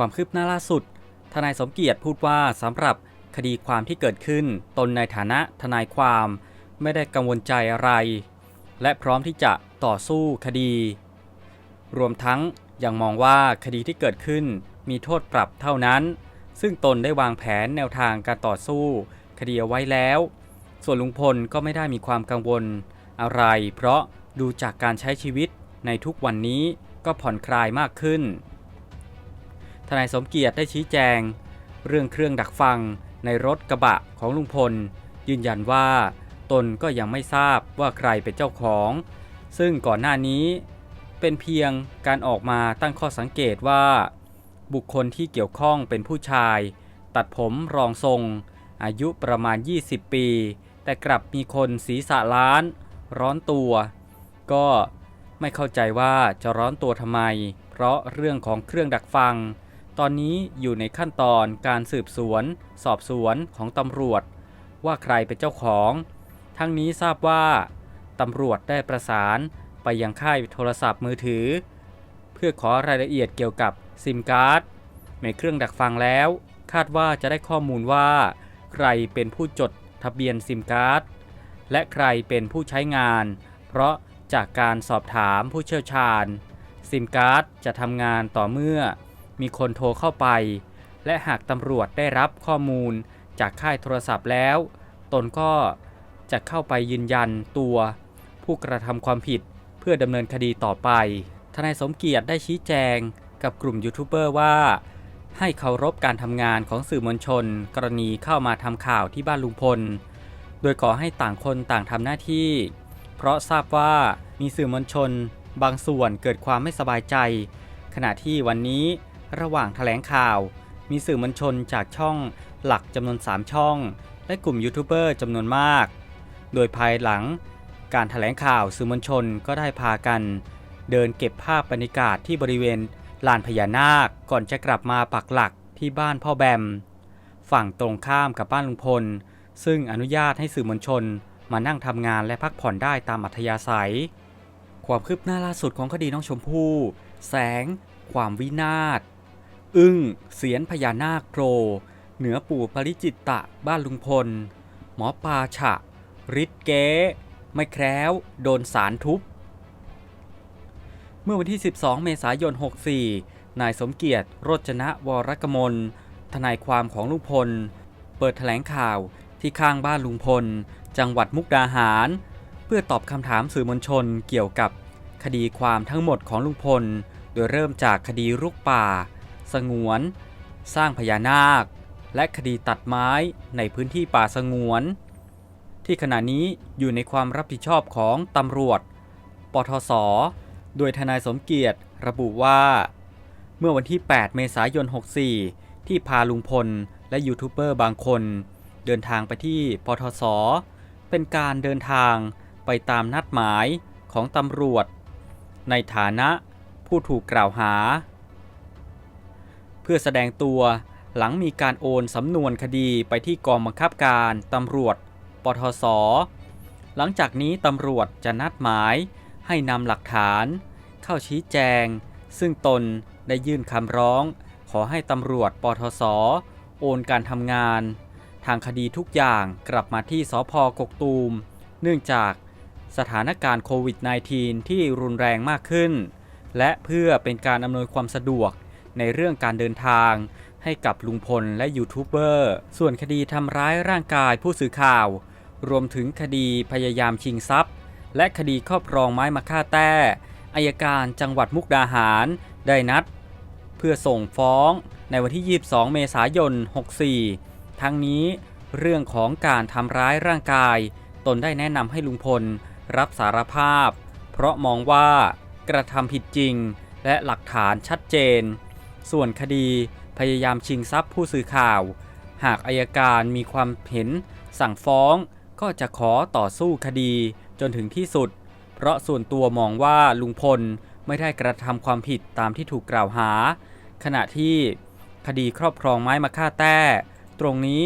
ความคืบหน้าล่าสุด ทนายสมเกียรติพูดว่าสำหรับคดีความที่เกิดขึ้น ตนในฐานะทนายความ ไม่ได้กังวลใจอะไร และพร้อมที่จะต่อสู้คดี รวมทั้งยังมองว่าคดีที่เกิดขึ้นมีโทษปรับเท่านั้น ซึ่งตนได้วางแผนแนวทางการต่อสู้ คดีเอาไว้แล้ว ส่วนลุงพลก็ไม่ได้มีความกังวลอะไร เพราะดูจากการใช้ชีวิตในทุกวันนี้ก็ผ่อนคลายมากขึ้น ทนายสมเกียรติได้ชี้แจง เรื่องเครื่องดักฟังในรถกระบะของลุงพล ยืนยันว่า ตนก็ยังไม่ทราบว่าใครเป็นเจ้าของ ซึ่งก่อนหน้านี้ เป็นเพียงการออกมาตั้งข้อสังเกตว่า บุคคลที่เกี่ยวข้องเป็นผู้ชาย ตัดผมรองทรง อายุประมาณ 20 ปี แต่กลับมีคนศีรษะล้าน ร้อนตัว ก็ไม่เข้าใจว่าจะร้อนตัวทำไม เพราะเรื่องของเครื่องดักฟัง ตอนนี้อยู่ในขั้นตอนการสืบสวน สอบสวนของตำรวจ ว่าใครเป็นเจ้าของ ทั้งนี้ทราบว่าตำรวจได้ประสานไปยังค่ายโทรศัพท์มือถือ เพื่อขอรายละเอียดเกี่ยวกับซิมการ์ดในเครื่องดักฟังแล้ว คาดว่าจะได้ข้อมูลว่า ใครเป็นผู้จดทะเบียนซิมการ์ดและใครเป็นผู้ใช้งาน เพราะจากการสอบถามผู้เชี่ยวชาญ ซิมการ์ดจะทำงานต่อเมื่อ มีคนโทรเข้าไป และหากตำรวจได้รับข้อมูลจากค่ายโทรศัพท์แล้ว ตนก็จะเข้าไปยืนยันตัว ผู้กระทำความผิดเพื่อดำเนินคดีต่อไปทนายสมเกียรติได้ชี้แจงกับกลุ่มยูทูบเบอร์ว่า ให้เคารพการทำงานของสื่อมวลชน กรณีเข้ามาทำข่าวที่บ้านลุงพล โดยขอให้ต่างคนต่างทำหน้าที่ เพราะทราบว่ามีสื่อมวลชน บางส่วนเกิดความไม่สบายใจ ขณะที่วันนี้ ระหว่างแถลงข่าว มีสื่อมวลชนจากช่องหลักจำนวน 3 ช่อง และกลุ่มยูทูบเบอร์จำนวนมาก โดยภายหลังการถแถลงข่าวสื่อมวลชนก็ได้พากัน เดินเก็บภาพบรรยากาศที่บริเวณลานพญานาคก่อนจะกลับมาปักหลักที่บ้านพ่อแบม ฝั่งตรงข้ามกับบ้านลุงพล ซึ่งอนุญาตให้สื่อมวลชนมานั่งทำงานและพักผ่อนได้ตามอัธยาศัย ความคืบหน้าล่าสุดของคดีน้องชมพู่ แสง ความวินาศ อึ้งเสียนพญานาคโผล่เหนือปู่ปริจิตตะบ้านลุงพล หมอปลาฉะฤทธิ์เก๊ ไม่แคล้ว โดนสารทุบ เมื่อวันที่ 12 เมษายน 64 นายสมเกียรติรจนะวรกมล ทนายความของลุงพล เปิดแถลงข่าวที่ข้างบ้านลุงพล จังหวัดมุกดาหาร เพื่อตอบคำถามสื่อมวลชนเกี่ยวกับคดีความทั้งหมดของลุงพล โดยเริ่มจากคดีรุกป่า สงวน สร้างพญานาค และคดีตัดไม้ในพื้นที่ป่าสงวน ที่ขณะนี้อยู่ในความรับผิดชอบของตำรวจ ปทศ โดยทนายสมเกียรติระบุว่า เมื่อวันที่ 8 เมษายน 64 ที่พาลุงพลและยูทูบเบอร์บางคน เดินทางไปที่ปทศ เป็นการเดินทางไปตามนัดหมายของตำรวจ ในฐานะผู้ถูกกล่าวหา พื่อแสดงตัวหลังมีการโอนสำนวนคดีไปที่กองบังคับการตำรวจ ปทศ หลังจากนี้ตำรวจจะนัดหมายให้นำหลักฐาน เข้าชี้แจง ซึ่งตนได้ยื่นคำร้อง ขอให้ตำรวจปทศ โอนการทำงาน ทางคดีทุกอย่างกลับมาที่สพกกตูม เนื่องจากสถานการณ์โควิด -19 ที่รุนแรงมากขึ้น และเพื่อเป็นการอำนวยความสะดวก ในเรื่องการเดินทางให้กับลุงพลและยูทูบเบอร์ ส่วนคดีทำร้ายร่างกายผู้สื่อข่าว รวมถึงคดีพยายามชิงทรัพย์ และคดีครอบครองไม้มะค่าแต้อายการจังหวัดมุกดาหาร ได้นัด เพื่อส่งฟ้องในวันที่ 22 เมษายน 64 ทั้งนี้เรื่องของการทำร้ายร่างกาย ตนได้แนะนำให้ลุงพล รับสารภาพ เพราะมองว่ากระทำผิดจริงและหลักฐานชัดเจน ส่วนคดีพยายามชิงทรัพย์ผู้สื่อข่าว หากอายการมีความเห็น สั่งฟ้องก็จะขอต่อสู้คดีจนถึงที่สุด เพราะส่วนตัวมองว่าลุงพลไม่ได้กระทำความผิดตามที่ถูกกล่าวหา ขณะที่คดีครอบครองไม้มาฆ่าแต้ ตรงนี้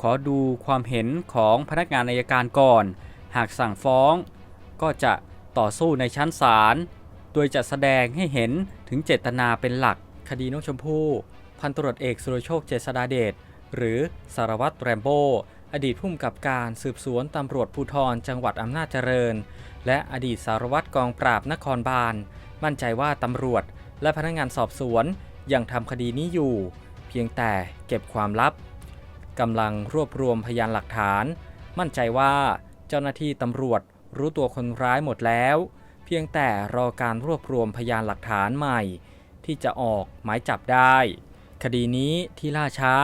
ขอดูความเห็นของพนักงานอายการก่อน หากสั่งฟ้อง ก็จะต่อสู้ในชั้นศาล โดยจะแสดงให้เห็นถึงเจตนาเป็นหลัก คดีน้องชมพู่ พันตรวจเอกสุรโชคเจษฎาเดชหรือสารวัตรแรมโบ้อดีตผู้กำกับการสืบสวนตำรวจภูธรจังหวัดอำนาจเจริญ และอดีตสารวัตรกองปราบนครบาล มั่นใจว่าตำรวจ และพนักงานสอบสวนยังทำคดีนี้อยู่ เพียงแต่เก็บความลับกำลังรวบรวมพยานหลักฐาน มั่นใจว่าเจ้าหน้าที่ตำรวจรู้ตัวคนร้ายหมดแล้ว เพียงแต่รอการรวบรวมพยานหลักฐานใหม่ ที่จะออกหมายจับได้ คดีนี้ที่ล่าช้า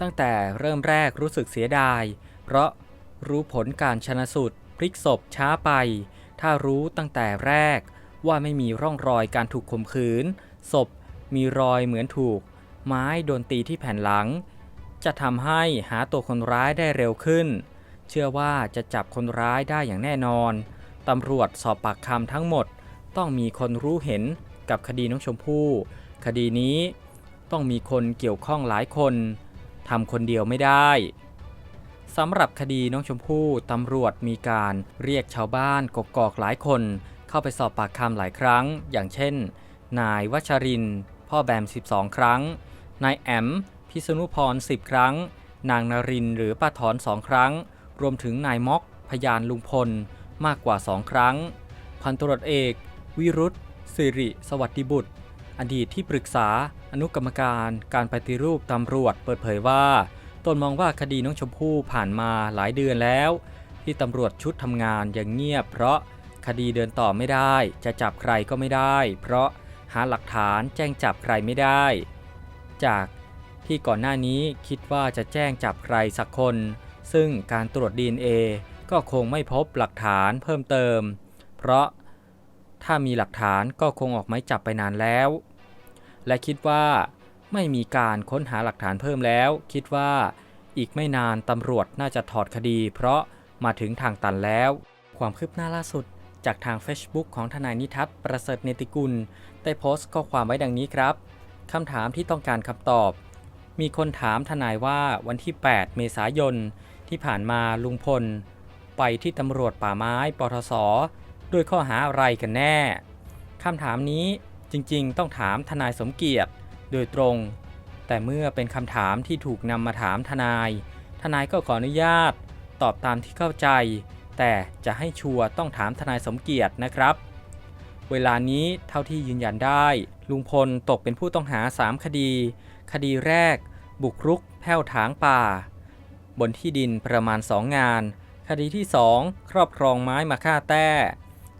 ตั้งแต่เริ่มแรกรู้สึกเสียดาย เพราะรู้ผลการชนะสูตรพลิกศพช้าไป ถ้ารู้ตั้งแต่แรกว่าไม่มีร่องรอยการถูกข่มขืน ศพมีรอยเหมือนถูก ไม้โดนตีที่แผ่นหลัง จะทำให้หาตัวคนร้ายได้เร็วขึ้น เชื่อว่าจะจับคนร้ายได้อย่างแน่นอน ตำรวจสอบปากคำทั้งหมด ต้องมีคนรู้เห็น กับคดีน้องชมพู่ คดีนี้ต้องมีคนเกี่ยวข้องหลายคนทำคนเดียวไม่ได้สำหรับคดีน้องชมพู่ตำรวจมีการเรียกชาวบ้านกกอกหลายคน เข้าไปสอบปากคำหลายครั้ง อย่างเช่น นายวัชริน พ่อแบม 12 ครั้ง นายแอม พิษณุพร 10 ครั้ง นางนารินหรือป้าถอนสองครั้ง รวมถึงนายม็อก พยานลุงพล มากกว่า2ครั้ง พันตรวจเอก วิรุธ สิริสวัสดิบุตร อดีตที่ปรึกษาอนุกรรมการการปฏิรูปตำรวจเปิดเผยว่า ตนมองว่าคดีน้องชมพู่ผ่านมาหลายเดือนแล้ว ที่ตำรวจชุดทำงานย่างเงียบ เพราะคดีเดินต่อไม่ได้ จะจับใครก็ไม่ได้ เพราะหาหลักฐานแจ้งจับใครไม่ได้ จากที่ก่อนหน้านี้คิดว่าจะแจ้งจับใครสักคน ซึ่งการตรวจ DNA ก็คงไม่พบหลักฐานเพิ่มเติม เพราะ ถ้ามีหลักฐานก็คงออกหมายจับไปนานแล้ว และคิดว่า ไม่มีการค้นหาหลักฐานเพิ่มแล้ว คิดว่าอีกไม่นานตำรวจน่าจะถอดคดี เพราะมาถึงทางตันแล้ว ความคืบหน้าล่าสุดจากทาง Facebook ของทนายนิทัศน์ประเสริฐเนติกุล ได้โพสต์ข้อความไว้ดังนี้ครับคำถามที่ต้องการคำตอบ มีคนถามทนายว่าวันที่ 8 เมษายนที่ผ่านมาลุงพล ไปที่ตำรวจป่าไม้ปทศ ด้วยข้อหาอะไรกันแน่คำถามนี้จริงๆ ต้องถามทนายสมเกียรติโดยตรง แต่เมื่อเป็นคำถามที่ถูกนำมาถามทนาย ทนายก็ขออนุญาต ตอบตามที่เข้าใจ แต่จะให้ชัวร์ต้องถามทนายสมเกียรตินะครับ เวลานี้เท่าที่ยืนยันได้ ลุงพลตกเป็นผู้ต้องหา 3 คดี คดีแรก บุกรุกแผ้วถางป่า บนที่ดินประมาณ 2 งาน คดีที่ 2 ครอบครองไม้มาฆ่าแต้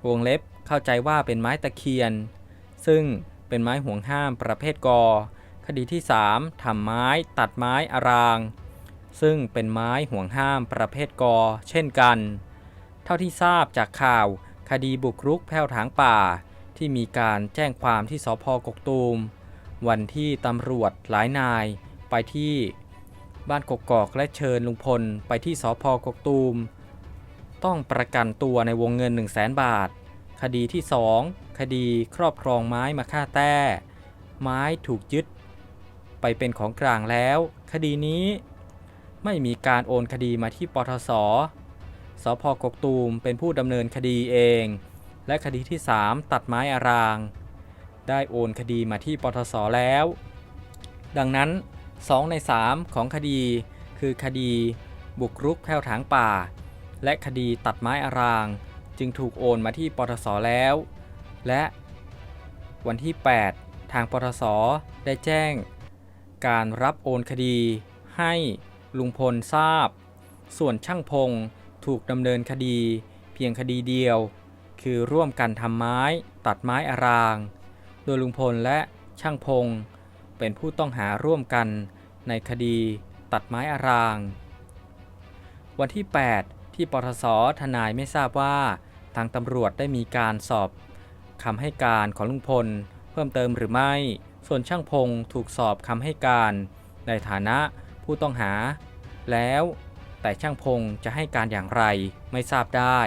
วงเล็บเข้าใจว่าเป็นไม้ตะเคียน ซึ่งเป็นไม้ห่วงห้ามประเภทกอ คดีที่ 3ทำไม้ตัดไม้อาราง ซึ่งเป็นไม้ห่วงห้ามประเภทกอ เช่นกัน เท่าที่ทราบจากข่าวคดีบุกรุกแผ้วถางป่า ที่มีการแจ้งความที่สพกกตูม วันที่ตำรวจหลายนายไปที่บ้านกกอกและเชิญลุงพลไปที่สพกกตูม ต้องประกันตัวในวงเงิน 1 0 0 0 0แบาท คดีที่ 2 คดีครอบครองไม้มาฆ่าแต้ ไม้ถูกยึด ไปเป็นของกลางแล้ว คดีนี้ ไม่มีการโอนคดีมาที่ปทศสพกกตูมเป็นผู้ดำเนินคดีเอง และคดีที่ 3 ตัดไม้อาราง ได้โอนคดีมาที่ปทศแล้ว ดังนั้น 2 ใน 3 ของคดี คือคดีบุกรุกแผ้วถางป่า และคดีตัดไม้อาราง จึงถูกโอนมาที่ปทศแล้ว และวันที่ 8 ทางปทศได้แจ้ง การรับโอนคดีให้ลุงพลทราบ ส่วนช่างพงถูกดำเนินคดี เพียงคดีเดียว คือร่วมกันทำไม้ตัดไม้อาราง โดยลุงพลและช่างพงเป็นผู้ต้องหาร่วมกันในคดีตัดไม้อาราง วันที่ 8 ที่ปทศทนายไม่ทราบว่า ทางตำรวจได้มีการสอบคำให้การของลุงพล เพิ่มเติมหรือไม่ ส่วนช่างพงถูกสอบคำให้การ ในฐานะผู้ต้องหา แล้ว แต่ช่างพงจะให้การอย่างไรไม่ทราบได้